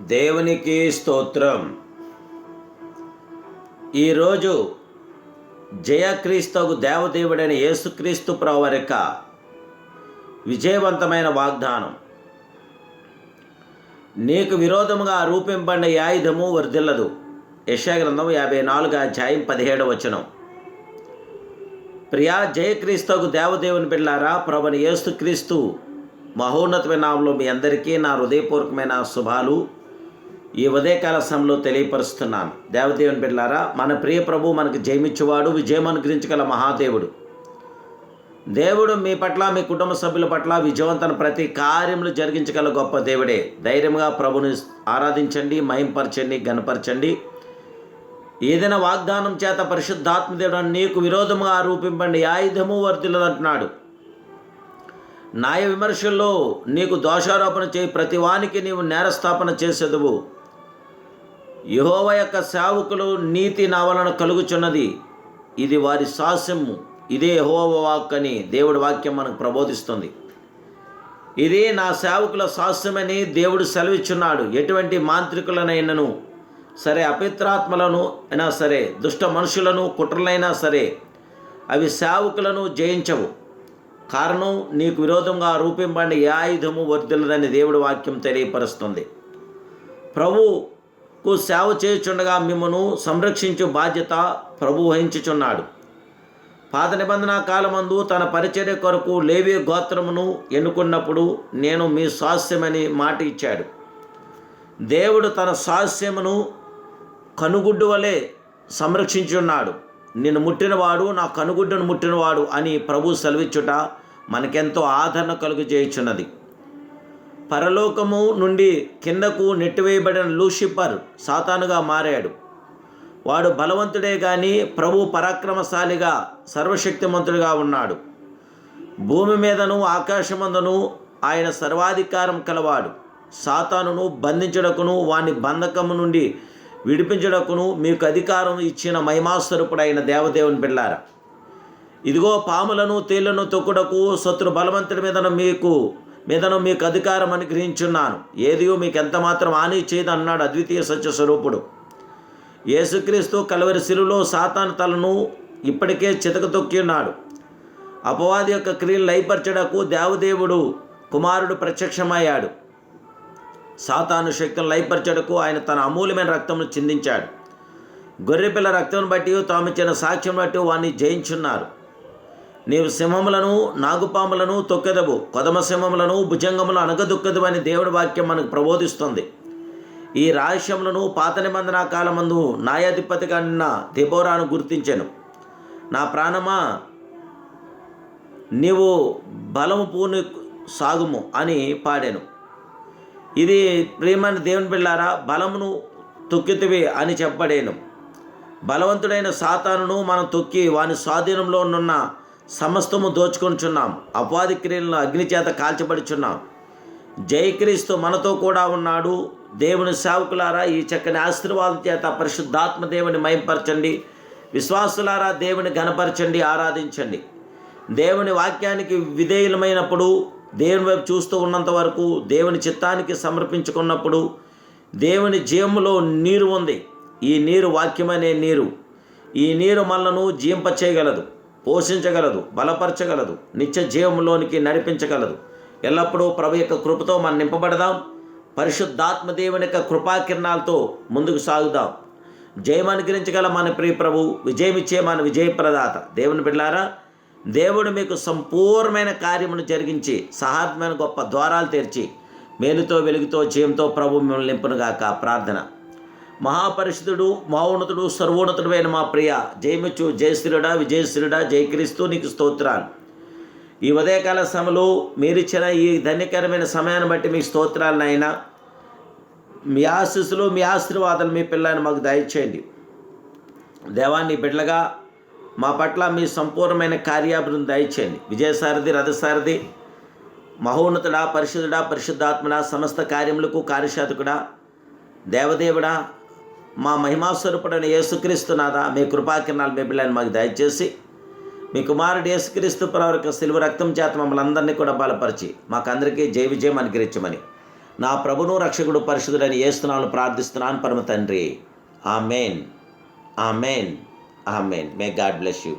దేవునికి స్తోత్రం. ఈరోజు జయక్రీస్తుకు దేవదేవుడైన యేసుక్రీస్తు ప్రవరిక విజయవంతమైన వాగ్దానం. నీకు విరోధముగా రూపింపడిన ఆయుధము వర్ధిల్లదు యశాగ్రంథం యాభై నాలుగు అధ్యాయం పదిహేడు వచనం. ప్రియా జయక్రీస్తుకు దేవదేవుని బిడ్డారా ప్రభుని యేసుక్రీస్తు మహోన్నతమైన నామంలో మీ అందరికీ నా హృదయపూర్వకమైన శుభాలు. ఈ ఉదయకాల సమయంలో తెలియపరుస్తున్నాను. దేవదేవుని బిడ్డలారా మన ప్రియ ప్రభు మనకు జయమిచ్చేవాడు విజయం అనుగ్రహించగల మహాదేవుడు. దేవుడు మీ పట్ల మీ కుటుంబ సభ్యుల పట్ల విజయవంతన ప్రతి కార్యములు జరిగించగల గొప్ప దేవుడే. ధైర్యంగా ప్రభుని ఆరాధించండి మయంపరచండి గనపరచండి ఏదైనా వాగ్దానం చేత పరిశుద్ధాత్మ దేవుడు నీకు విరోధముగా రూపింపండి ఆయుధము వర్తిల్లదంటున్నాడు న్యాయ విమర్శల్లో నీకు దోషారోపణ చేయి ప్రతి వానికి నీవు నేరస్థాపన చేసేదువు. యహోవ యొక్క సేవకులు నీతి నా వలన కలుగుచున్నది. ఇది వారి సాస్యము ఇదే యహోవ వాక్ అని దేవుడి వాక్యం మనకు ప్రబోధిస్తుంది. ఇది నా సేవకుల సాస్యమని దేవుడు సెలవిచ్చున్నాడు. ఎటువంటి మాంత్రికులనైనను సరే అపిత్రాత్మలను అయినా సరే దుష్ట మనుషులను కుట్రలైనా సరే అవి సేవకులను జయించవు. కారణం నీకు విరోధంగా రూపింపండి ఏ ఆయుధము వర్దిల్లదని దేవుడి వాక్యం తెలియపరుస్తుంది. ప్రభు కు సేవ చేయుచుండగా మిమ్మను సంరక్షించు బాధ్యత ప్రభు వహించుచున్నాడు. పాత నిబంధన కాలమందు తన పరిచర్య కొరకు లేవి గోత్రమును ఎన్నుకున్నప్పుడు నేను మీ స్వాస్యమని మాట ఇచ్చాడు. దేవుడు తన స్వాస్యమును కనుగుడ్డు వలె సంరక్షించున్నాడు. నిన్ను ముట్టినవాడు నా కనుగుడ్డును ముట్టినవాడు అని ప్రభు సెలవిచ్చుట మనకెంతో ఆదరణ కలుగు చేయుచున్నది. పరలోకము నుండి కిందకు నెట్టివేయబడిన లూషిపర్ సాతానుగా మారాడు. వాడు బలవంతుడే కానీ ప్రభు పరాక్రమశాలిగా సర్వశక్తిమంతుడిగా ఉన్నాడు. భూమి మీదను ఆకాశమందును ఆయన సర్వాధికారం కలవాడు. సాతానును బంధించుటకును వాని బంధకము నుండి విడిపించుటకును మీకు అధికారం ఇచ్చిన మహిమాస్వరూపుడైన దేవదేవుని బిళ్ళారా ఇదిగో పాములను తేళ్ళను తొక్కుడకు శత్రు బలవంతుడి మీదను మీకు మీదను మీకు అధికారం అనుగ్రహించున్నాను. ఏదియో మీకు ఎంత మాత్రం హాని చేయదు అన్నాడు అద్వితీయ సత్య స్వరూపుడు యేసుక్రీస్తు కలవరి శిలులో సాతాను తలను ఇప్పటికే చితక ఉన్నాడు. అపవాది యొక్క క్రియలు లయపరచడకు దేవదేవుడు కుమారుడు ప్రత్యక్షమయ్యాడు. సాతాను శక్తులు లయపరచడకు ఆయన తన అమూల్యమైన రక్తమును చిందించాడు. గొర్రెపిల్ల రక్తం బట్టి తాము ఇచ్చిన సాక్ష్యం బట్టి వాణ్ణి జయించున్నారు. నీవు సింహములను నాగుపాములను తొక్కెదవు. కొదమ సింహములను భుజంగములు అనగదొక్కదు అని దేవుడి వాక్యం మనకు ప్రబోధిస్తుంది. ఈ రహస్యములను పాత నిబంధన కాలమందు న్యాయాధిపతిగా నిన్న దెబోరాను గుర్తించాను. నా ప్రాణమా నీవు బలము పూని సాగుము అని పాడాను. ఇది ప్రియమైన దేవుని బిళ్ళారా బలమును తొక్కితివి అని చెప్పబడేను. బలవంతుడైన సాతానును మనం తొక్కి వాని స్వాధీనంలో ఉన్న సమస్తము దోచుకొనిచున్నాం. అపవాది క్రియలను అగ్ని చేత కాల్చబడుచున్నాం. జయక్రీస్తు మనతో కూడా ఉన్నాడు. దేవుని సేవకులారా ఈ చక్కని ఆశీర్వాదం చేత పరిశుద్ధాత్మ దేవుని మయంపరచండి. విశ్వాసులారా దేవుని గనపరచండి ఆరాధించండి. దేవుని వాక్యానికి విధేయులమైనప్పుడు దేవుని వైపు చూస్తూ ఉన్నంత వరకు దేవుని చిత్తానికి సమర్పించుకున్నప్పుడు దేవుని జీవములో నీరు ఉంది. ఈ నీరు వాక్యమనే నీరు. ఈ నీరు మనలను జీంప చేయగలదు పోషించగలదు బలపరచగలదు నిత్య జీవంలోనికి నడిపించగలదు. ఎల్లప్పుడూ ప్రభు యొక్క కృపతో మనం నింపబడదాం. పరిశుద్ధాత్మ దేవుని యొక్క కృపాకిరణాలతో ముందుకు సాగుదాం. జయం అనుగ్రహించగల మన ప్రియ ప్రభు విజయమిచ్చే మన విజయప్రదాత. దేవుని బిడ్డారా దేవుడు మీకు సంపూర్ణమైన కార్యమును జరిగించి సహాత్మైన గొప్ప ద్వారాలు తెరిచి మేలుతో వెలుగుతో జయంతో ప్రభు మిమ్మల్ని నింపునుగాక. ప్రార్థన. మహాపరిషుడు మహోన్నతుడు సర్వోన్నతుడైన మా ప్రియ. జయమిచ్చు జయశ్రీడా విజయశ్రీడా జయక్రీస్తు నీకు స్తోత్రాలు. ఈ ఉదయకాల సమయంలో మీరిచ్చిన ఈ ధన్యకరమైన సమయాన్ని బట్టి మీ స్తోత్రాలు అయినా మీ ఆశీస్సులు మీ ఆశీర్వాదాలు మీ పిల్లని మాకు దయచేయండి. దేవాన్ని బిడ్డలుగా మా పట్ల మీ సంపూర్ణమైన కార్యాభివృద్ధి దయచేయండి. విజయసారథి రథసారథి మహోన్నతుడా పరిశుద్ధుడా పరిశుద్ధాత్మడా సమస్త కార్యములకు కార్యశాతకుడా దేవదేవుడా మా మహిమాస్వరూపుడైన యేసుక్రీస్తునాదా మీ కృపాకిరణాలు మీ బిడ్డలని మాకు దయచేసి మీ కుమారుడు యేసుక్రీస్తు ప్రవరకు సిలువ రక్తం చేత మమ్మల్ని అందరినీ కూడా బలపరిచి మాకందరికీ జయ విజయం అనుగ్రహించమని నా ప్రభును రక్షకుడు పరిశుద్ధుడని ఏస్తున్నాను ప్రార్థిస్తున్నాను పరమ తండ్రి. Amen. Amen. Amen. May God bless you